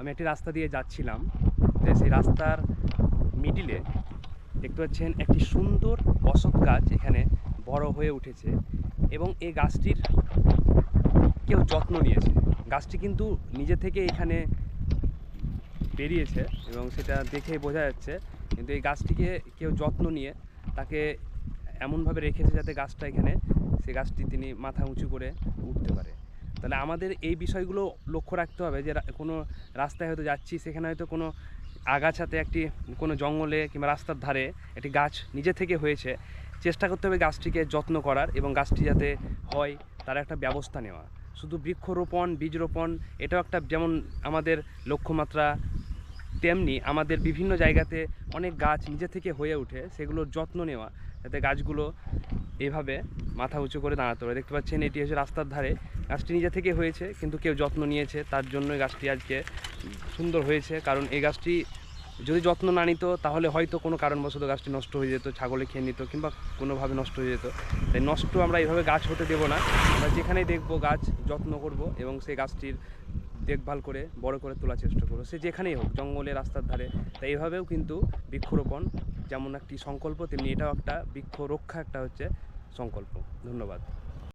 আমি একটি রাস্তা দিয়ে যাচ্ছিলাম। যে সেই রাস্তার মিডিলে দেখতে পাচ্ছেন একটি সুন্দর অশোক গাছ এখানে বড় হয়ে উঠেছে এবং এই গাছটির কেউ যত্ন নিয়েছে। গাছটি কিন্তু নিজে থেকে এখানে বেরিয়েছে এবং সেটা দেখে বোঝা যাচ্ছে। কিন্তু এই গাছটিকে কেউ যত্ন নিয়ে তাকে এমনভাবে রেখেছে যাতে গাছটা এখানে সেই গাছটি তিনি মাথা উঁচু করে উঠতে পারে। তাহলে আমাদের এই বিষয়গুলো লক্ষ্য রাখতে হবে যে কোনো রাস্তায় হয়তো যাচ্ছি, সেখানে হয়তো কোনো আগাছাতে একটি, কোনো জঙ্গলে কিংবা রাস্তার ধারে একটি গাছ নিজে থেকে হয়েছে, চেষ্টা করতে হবে গাছটিকে যত্ন করার এবং গাছটি যাতে হয় তার একটা ব্যবস্থা নেওয়া। শুধু বৃক্ষরোপণ বীজ রোপণ এটাও একটা যেমন আমাদের লক্ষ্যমাত্রা তেমনি আমাদের বিভিন্ন জায়গাতে অনেক গাছ নিজে থেকে হয়ে ওঠে, সেগুলোর যত্ন নেওয়া, যাতে গাছগুলো এভাবে মাথা উঁচু করে দাঁড়াতে পারে। দেখতে পাচ্ছেন, এটি হচ্ছে রাস্তার ধারে। গাছটি নিজে থেকে হয়েছে, কিন্তু কেউ যত্ন নিয়েছে, তার জন্যই গাছটি আজকে সুন্দর হয়েছে। কারণ এই গাছটি যদি যত্ন না নিত, তাহলে হয়তো কোনো কারণবশত গাছটি নষ্ট হয়ে যেত, ছাগলে খেয়ে নিত, কিংবা কোনোভাবে নষ্ট হয়ে যেত। তাই নষ্ট আমরা এইভাবে গাছ হতে দেবো না। আমরা যেখানেই দেখব গাছ, যত্ন করব এবং সেই গাছটির দেখভাল করে, বড় করে তোলার চেষ্টা করব সে যেখানেই হোক, জঙ্গলে, রাস্তার ধারে, তা এইভাবেও কিন্তু বৃক্ষরোপণ যেমন একটি সংকল্প, তেমনি এটাও একটা বৃক্ষ রক্ষা একটা হচ্ছে সংকল্প। ধন্যবাদ।